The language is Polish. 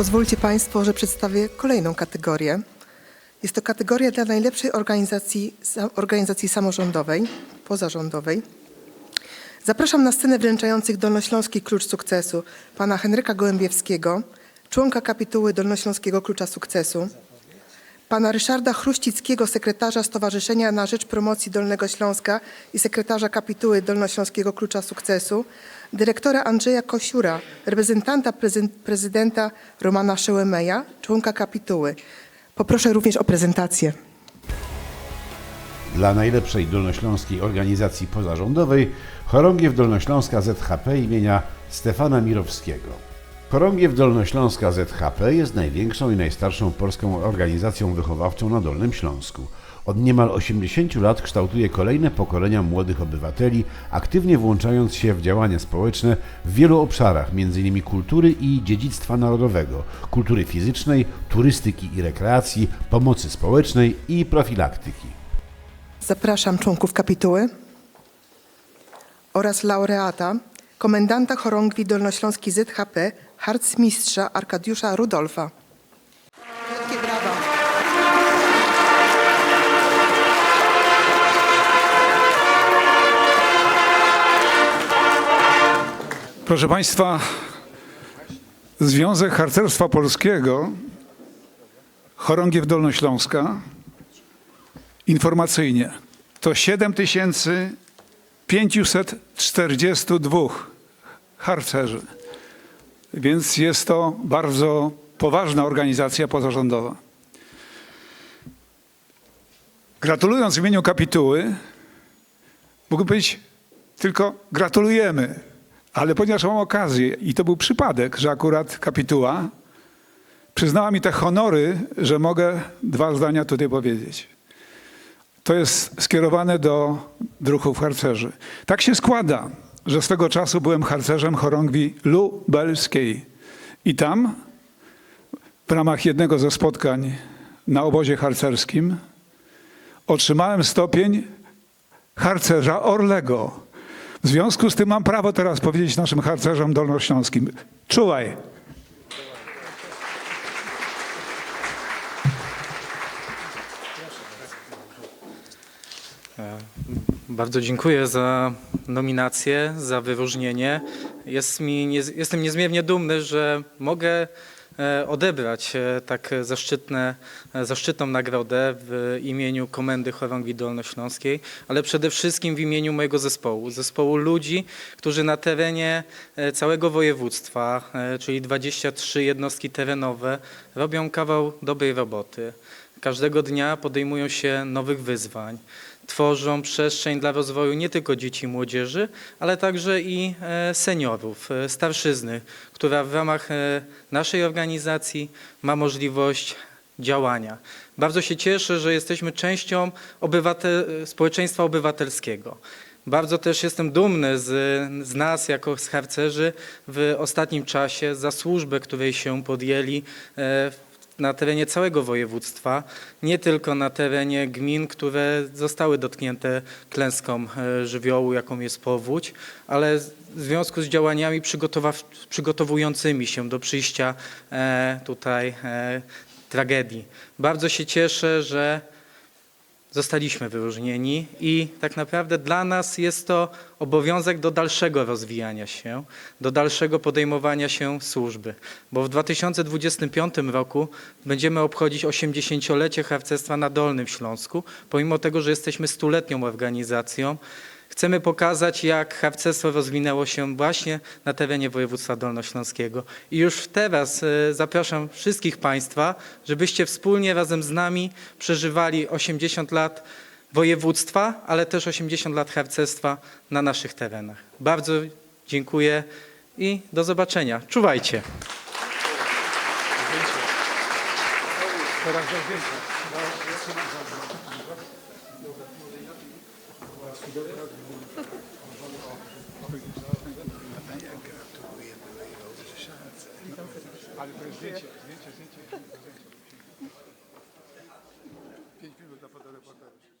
Pozwólcie Państwo, że przedstawię kolejną kategorię. Jest to kategoria dla najlepszej organizacji, organizacji samorządowej, pozarządowej. Zapraszam na scenę wręczających Dolnośląski Klucz Sukcesu pana Henryka Gołębiewskiego, członka kapituły Dolnośląskiego Klucza Sukcesu, pana Ryszarda Chruścickiego, sekretarza Stowarzyszenia na Rzecz Promocji Dolnego Śląska i sekretarza kapituły Dolnośląskiego Klucza Sukcesu, dyrektora Andrzeja Kosiura, reprezentanta prezen- prezydenta Romana Szełemeja, członka kapituły. Poproszę również o prezentację. Dla najlepszej dolnośląskiej organizacji pozarządowej Chorągiew Dolnośląska ZHP imienia Stefana Mirowskiego. Chorągiew Dolnośląska ZHP jest największą i najstarszą polską organizacją wychowawczą na Dolnym Śląsku. Od niemal 80 lat kształtuje kolejne pokolenia młodych obywateli, aktywnie włączając się w działania społeczne w wielu obszarach, m.in. kultury i dziedzictwa narodowego, kultury fizycznej, turystyki i rekreacji, pomocy społecznej i profilaktyki. Zapraszam członków kapituły oraz laureata, komendanta chorągwi Dolnośląski ZHP, harcmistrza Arkadiusza Rudolfa. Wielkie brawa. Proszę Państwa, Związek Harcerstwa Polskiego, Chorągiew Dolnośląska, informacyjnie to 7542 harcerzy, więc jest to bardzo poważna organizacja pozarządowa. Gratulując w imieniu kapituły, mógłbym powiedzieć tylko gratulujemy, ale ponieważ mam okazję i to był przypadek, że akurat kapituła przyznała mi te honory, że mogę dwa zdania tutaj powiedzieć. To jest skierowane do druhów harcerzy. Tak się składa, że swego czasu byłem harcerzem chorągwi lubelskiej i tam w ramach jednego ze spotkań na obozie harcerskim otrzymałem stopień harcerza Orlego. W związku z tym mam prawo teraz powiedzieć naszym harcerzom dolnośląskim. Czuwaj. Bardzo dziękuję za nominację, za wyróżnienie. Jest mi, jestem niezmiernie dumny, że mogę e, odebrać e, tak zaszczytne, e, zaszczytną nagrodę w imieniu Komendy Chorągwi Dolnośląskiej, ale przede wszystkim w imieniu mojego zespołu, zespołu ludzi, którzy na terenie całego województwa, czyli 23 jednostki terenowe, robią kawał dobrej roboty. Każdego dnia podejmują się nowych wyzwań tworzą przestrzeń dla rozwoju nie tylko dzieci i młodzieży, ale także i e, seniorów, e, starszyzny, która w ramach e, naszej organizacji ma możliwość działania. Bardzo się cieszę, że jesteśmy częścią obywatel, społeczeństwa obywatelskiego. Bardzo też jestem dumny z, z nas, jako z harcerzy, w ostatnim czasie za służbę, której się podjęli e, na terenie całego województwa, nie tylko na terenie gmin, które zostały dotknięte klęską e, żywiołu, jaką jest powódź, ale w związku z działaniami przygotowującymi się do przyjścia e, tutaj e, tragedii. Bardzo się cieszę, że zostaliśmy wyróżnieni i tak naprawdę dla nas jest to obowiązek do dalszego rozwijania się, do dalszego podejmowania się służby, bo w 2025 roku będziemy obchodzić 80-lecie harcerstwa na Dolnym Śląsku, pomimo tego, że jesteśmy stuletnią organizacją. Chcemy pokazać, jak harcerstwo rozwinęło się właśnie na terenie województwa dolnośląskiego. I już teraz e, zapraszam wszystkich Państwa, żebyście wspólnie razem z nami przeżywali 80 lat województwa, ale też 80 lat harcerstwa na naszych terenach. Bardzo dziękuję i do zobaczenia. Czuwajcie. Ale to jest zdjęcie, zdjęcie, zdjęcie. Pięć minut na fotoreportaż.